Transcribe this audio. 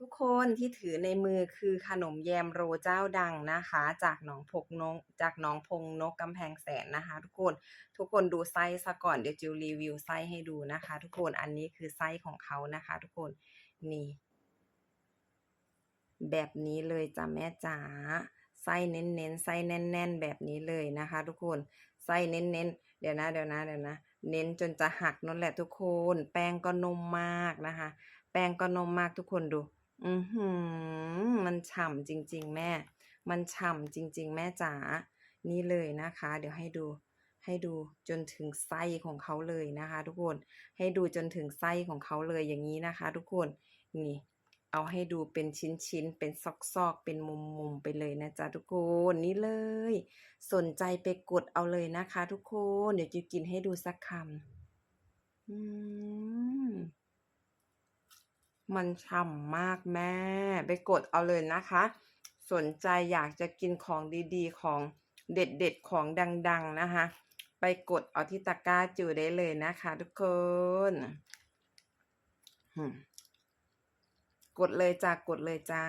ทุกคนที่ถือในมือคือขนมแยมโรเจ้าดังนะคะ จากหนองพกนกจากหนองพงนกกำแพงแสนนะคะ ทุกคนทุกคนดูไส้ซะก่อนเดี๋ยวจิวรีวิวไส้ให้ดูนะคะ ทุกคนอันนี้คือไส้ของเขานะคะ ทุกคนนี่แบบนี้เลยจ้ะแม่จ๋าไส้เน้นๆไส้แน่น ๆ แบบนี้เลยนะคะ ทุกคนไส้เน้นๆเดี๋ยวนะเดี๋ยวนะเดี๋ยวนะ เน้นจนจะหักนั่นแหละทุกคน แป้งก็นุ่มมากนะคะ แป้งก็นุ่มมากทุกคนดู อือหือ มันฉ่ำจริง ๆ แม่ มันฉ่ำจริง ๆ แม่จ๋า นี่เลยนะคะ เดี๋ยวให้ดู ให้ดูจนถึงไส้ของเขาเลยนะคะ ทุกคน ให้ดูจนถึงไส้ของเขาเลยอย่างนี้นะคะ ทุกคน นี่ เอาให้ดูเป็นชิ้นๆ เป็นซอกๆ เป็นมุมๆ ไปเลยนะจ๊ะทุกคน นี่เลย สนใจไปกดเอาเลยนะคะ ทุกคน เดี๋ยวจะกินให้ดูสักคำอืม มันฉ่ำมากแม่ ไปกดเอาเลยนะคะ สนใจอยากจะกินของดีๆ ของเด็ดๆ ของดังๆนะคะ ไปกดเอาที่ตะกร้าจิ๋วได้เลยนะคะทุกคนกดเลยจ้ากดเลยจ้า